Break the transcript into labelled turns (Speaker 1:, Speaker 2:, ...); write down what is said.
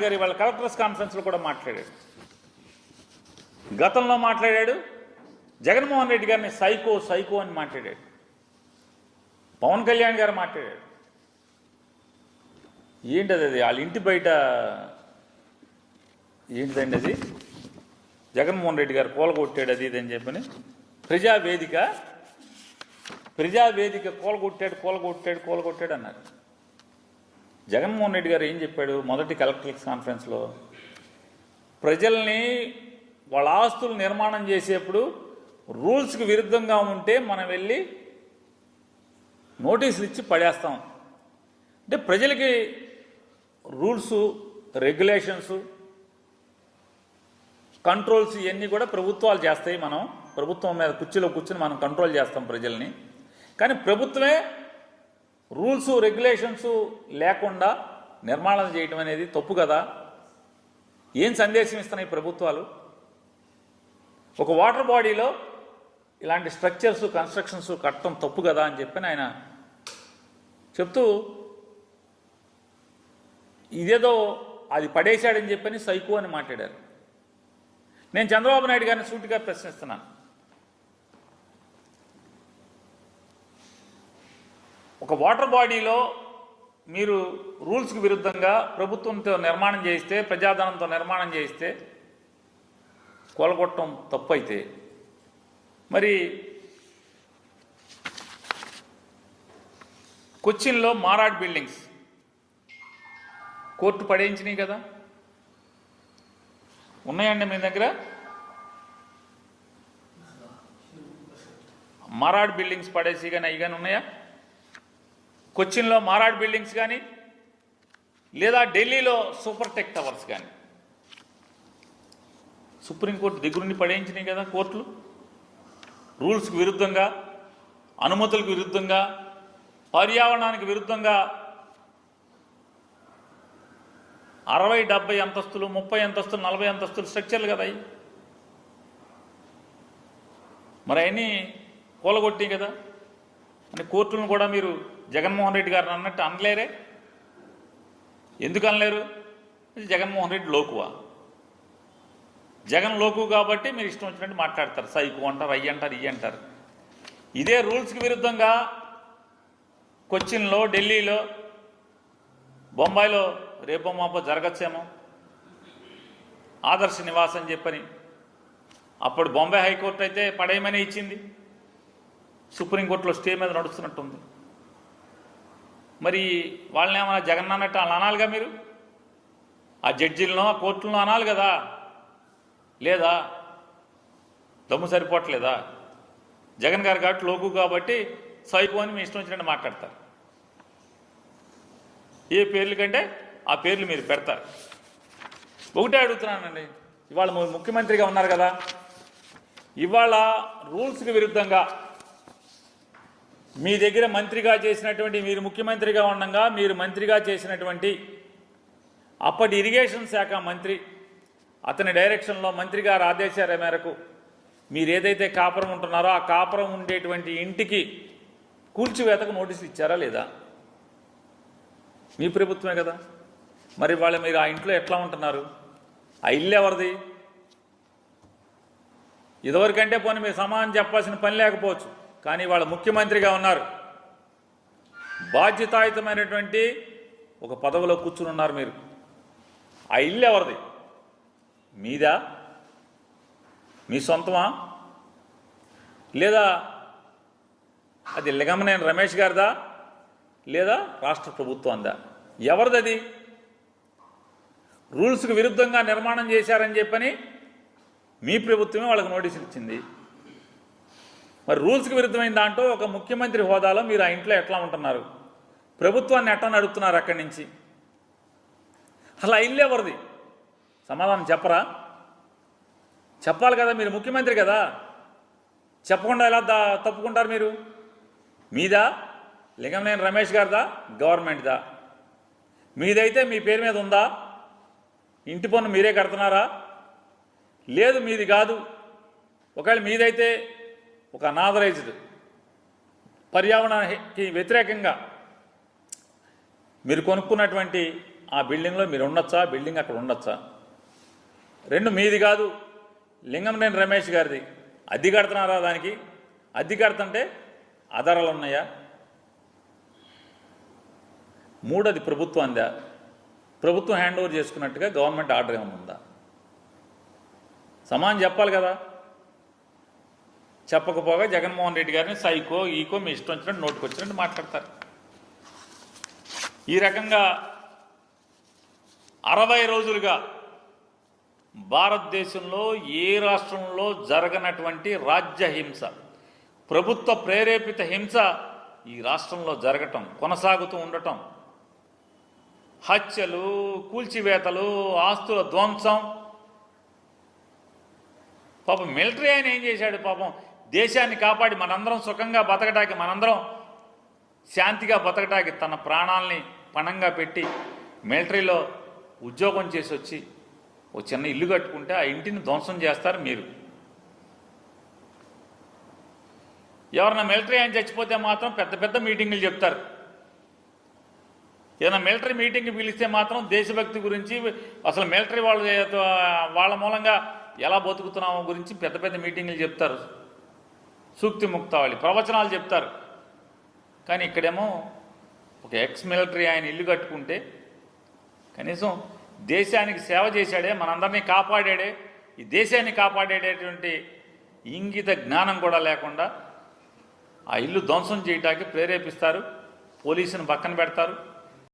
Speaker 1: గారు ఇవాళ కలెక్టర్స్ కాన్ఫరెన్స్లో కూడా మాట్లాడాడు. గతంలో మాట్లాడాడు. జగన్మోహన్ రెడ్డి గారిని సైకో సైకో అని మాట్లాడాడు. పవన్ కళ్యాణ్ గారు మాట్లాడాడు. ఏంటది అది? వాళ్ళ ఇంటి బయట ఏంటిదండి అది? జగన్మోహన్ రెడ్డి గారు కూలగొట్టాడు అది ఇది అని చెప్పని ప్రజావేదిక ప్రజావేదిక కూలగొట్టాడు కూలగొట్టాడు కూలగొట్టాడు అన్నారు. జగన్మోహన్ రెడ్డి గారు ఏం చెప్పాడు మొదటి కలెక్టర్ కాన్ఫరెన్స్లో? ప్రజల్ని వాళ్ళ ఆస్తులు నిర్మాణం చేసేప్పుడు రూల్స్కి విరుద్ధంగా ఉంటే మనం వెళ్ళి నోటీసులు ఇచ్చి పడేస్తాం. అంటే ప్రజలకి రూల్స్ రెగ్యులేషన్స్ కంట్రోల్స్ ఇవన్నీ కూడా ప్రభుత్వాలు చేస్తాయి మనం. ప్రభుత్వం మీద కుర్చీలో కూర్చుని మనం కంట్రోల్ చేస్తాం ప్రజల్ని. కానీ ప్రభుత్వమే రూల్స్ రెగ్యులేషన్స్ లేకుండా నిర్మాణం చేయటం అనేది తప్పు కదా? ఏం సందేశం ఇస్తున్నాయి ప్రభుత్వాలు? ఒక వాటర్ బాడీలో ఇలాంటి స్ట్రక్చర్స్ కన్స్ట్రక్షన్స్ కట్టడం తప్పు కదా అని చెప్పి ఆయన చెప్తూ ఇదేదో అది పడేశాడని చెప్పని సైకో అని మాట్లాడారు. నేను చంద్రబాబు నాయుడు గారిని సూటిగా ప్రశ్నిస్తున్నాను. ఒక వాటర్ బాడీలో మీరు రూల్స్కి విరుద్ధంగా ప్రభుత్వంతో నిర్మాణం చేయిస్తే ప్రజాధనంతో నిర్మాణం చేయిస్తే కొలగొట్టడం తప్పు అయితే మరి కొచ్చిన్లో మారాడ్ బిల్డింగ్స్ కోర్టు పడేయించినాయి కదా? ఉన్నాయండి మీ దగ్గర? మారాడ్ బిల్డింగ్స్ పడేసి కానీ అవి కానీ ఉన్నాయా? కొచ్చిన్లో మారాడ్ బిల్డింగ్స్ కానీ లేదా ఢిల్లీలో సూపర్ టెక్ టవర్స్ కానీ సుప్రీంకోర్టు దగ్గరుండి పడేయించినాయి కదా కోర్టులు. రూల్స్కి విరుద్ధంగా అనుమతులకు విరుద్ధంగా పర్యావరణానికి విరుద్ధంగా అరవై డెబ్బై అంతస్తులు ముప్పై అంతస్తులు నలభై అంతస్తులు స్ట్రక్చర్లు కదా అవి మరి అవన్నీ కూలగొట్టి కదా. అని కోర్టులను కూడా మీరు జగన్మోహన్ రెడ్డి గారు అన్నట్టు అనలేరే? ఎందుకు అనలేరు? జగన్మోహన్ రెడ్డి లోకువా? జగన్ లోకు కాబట్టి మీరు ఇష్టం వచ్చినట్టు మాట్లాడతారు. సైకు అంటారు అయ్యి అంటారు ఇయ్యి అంటారు. ఇదే రూల్స్కి విరుద్ధంగా కొచ్చిన్లో ఢిల్లీలో బొంబాయిలో రేపో మాపో జరగచ్చేమో? ఆదర్శ నివాసం చెప్పని అప్పుడు బొంబాయి హైకోర్టు అయితే పడేయమని ఇచ్చింది. సుప్రీంకోర్టులో స్టే మీద నడుస్తున్నట్టుంది. మరి వాళ్ళని ఏమైనా జగన్ అన్నట్టు అలా అనాలిగా మీరు? ఆ జడ్జీలనో ఆ కోర్టులను అనాలి కదా. లేదా? దమ్ము సరిపోవట్లేదా? జగన్ గారు కాబట్టి లోకు కాబట్టి సైకో అని మీ ఇష్టం వచ్చినట్టు మాట్లాడతారు. ఏ పేర్లు కంటే ఆ పేర్లు మీరు పెడతారు. ఒకటే అడుగుతున్నానండి. ఇవాళ ముఖ్యమంత్రిగా ఉన్నారు కదా. ఇవాళ రూల్స్కి విరుద్ధంగా మీ దగ్గర మంత్రిగా చేసినటువంటి మీరు ముఖ్యమంత్రిగా ఉండగా మీరు మంత్రిగా చేసినటువంటి అప్పటి ఇరిగేషన్ శాఖ మంత్రి అతని డైరెక్షన్లో మంత్రి గారు ఆదేశాల మేరకు మీరు ఏదైతే కాపురం ఉంటున్నారో ఆ కాపురం ఉండేటువంటి ఇంటికి కూల్చివేతకు నోటీసులు ఇచ్చారా లేదా? మీ ప్రభుత్వమే కదా. మరి వాళ్ళ మీరు ఆ ఇంట్లో ఎట్లా ఉంటున్నారు? ఆ ఇల్లు ఎవరిది? ఇదివరకంటే పోనీ మీరు సమాధానం చెప్పాల్సిన పని లేకపోవచ్చు. కానీ వాళ్ళ ముఖ్యమంత్రిగా ఉన్నారు. బాధ్యతాయుతమైనటువంటి ఒక పదవిలో కూర్చుని ఉన్నారు మీరు. ఆ ఇల్లు ఎవరిది? మీదా? మీ సొంతమా? లేదా అది లింగమనేని రమేష్ గారిదా? లేదా రాష్ట్ర ప్రభుత్వందా? ఎవరిదది? రూల్స్కి విరుద్ధంగా నిర్మాణం చేశారని చెప్పని మీ ప్రభుత్వమే వాళ్ళకి నోటీసులు ఇచ్చింది. మరి రూల్స్కి విరుద్ధమైన దాంట్లో ఒక ముఖ్యమంత్రి హోదాలో మీరు ఆ ఇంట్లో ఎట్లా ఉంటున్నారు? ప్రభుత్వాన్ని ఎట్లా నడుపుతున్నారు అక్కడి నుంచి? అలా ఆ ఇల్లు సమాధానం చెప్పరా? చెప్పాలి కదా మీరు ముఖ్యమంత్రి కదా? చెప్పకుండా ఎలా దా తప్పుకుంటారు మీరు? మీదా? లింగంనేని రమేష్ గారిదా? గవర్నమెంట్దా? మీదైతే మీ పేరు మీద ఉందా? ఇంటి పన్ను మీరే కడుతున్నారా? లేదు మీది కాదు. ఒకవేళ మీదైతే ఒక అనాథరైజ్డ్ పర్యావరణానికి వ్యతిరేకంగా మీరు కొనుక్కున్నటువంటి ఆ బిల్డింగ్లో మీరు ఉండొచ్చా? ఆ బిల్డింగ్ అక్కడ ఉండొచ్చా? రెండు మీది కాదు. లింగంనేని రమేష్ గారిది. అద్దె కడుతున్నారా దానికి? అద్దె కడుతుంటే ఆధారాలు ఉన్నాయా? మూడోది ప్రభుత్వం అందా? ప్రభుత్వం హ్యాండ్ ఓవర్ చేసుకున్నట్టుగా గవర్నమెంట్ ఆర్డర్ ఏమైనా ఉందా? సమానం చెప్పాలి కదా. చెప్పకపోగా జగన్మోహన్ రెడ్డి గారిని సైకో ఈకో మీ ఇష్టం వచ్చినట్టు నోటుకు వచ్చినట్టు మాట్లాడతారు. ఈ రకంగా అరవై రోజులుగా భారతదేశంలో ఏ రాష్ట్రంలో జరగనటువంటి రాజ్య హింస ప్రభుత్వ ప్రేరేపిత హింస ఈ రాష్ట్రంలో జరగటం కొనసాగుతూ ఉండటం హత్యలు కూల్చివేతలు ఆస్తుల ధ్వంసం పాపం మిలిటరీ ఆయన ఏం చేశాడు పాపం? దేశాన్ని కాపాడి మనందరం సుఖంగా బతకటానికి మనందరం శాంతిగా బతకటానికి తన ప్రాణాలని పణంగా పెట్టి మిలిటరీలో ఉద్యోగం చేసి వచ్చి ఓ చిన్న ఇల్లు కట్టుకుంటే ఆ ఇంటిని ధ్వంసం చేస్తారు మీరు. ఎవరన్నా మిలిటరీ ఆయన చచ్చిపోతే మాత్రం పెద్ద పెద్ద మీటింగులు చెప్తారు. ఏదైనా మిలిటరీ మీటింగ్ పిలిస్తే మాత్రం దేశభక్తి గురించి అసలు మిలిటరీ వాళ్ళ వాళ్ళ మూలంగా ఎలా బతుకుతున్నామో గురించి పెద్ద పెద్ద మీటింగులు చెప్తారు. సూక్తి ముక్తావళి ప్రవచనాలు చెప్తారు. కానీ ఇక్కడేమో ఒక ఎక్స్ మిలిటరీ ఆయన ఇల్లు కట్టుకుంటే కనీసం దేశానికి సేవ చేశాడే మనందరినీ కాపాడాడే ఈ దేశాన్ని కాపాడేటటువంటి ఇంగిత జ్ఞానం కూడా లేకుండా ఆ ఇల్లు ధ్వంసం చేయడానికి ప్రేరేపిస్తారు. పోలీసుని పక్కన పెడతారు.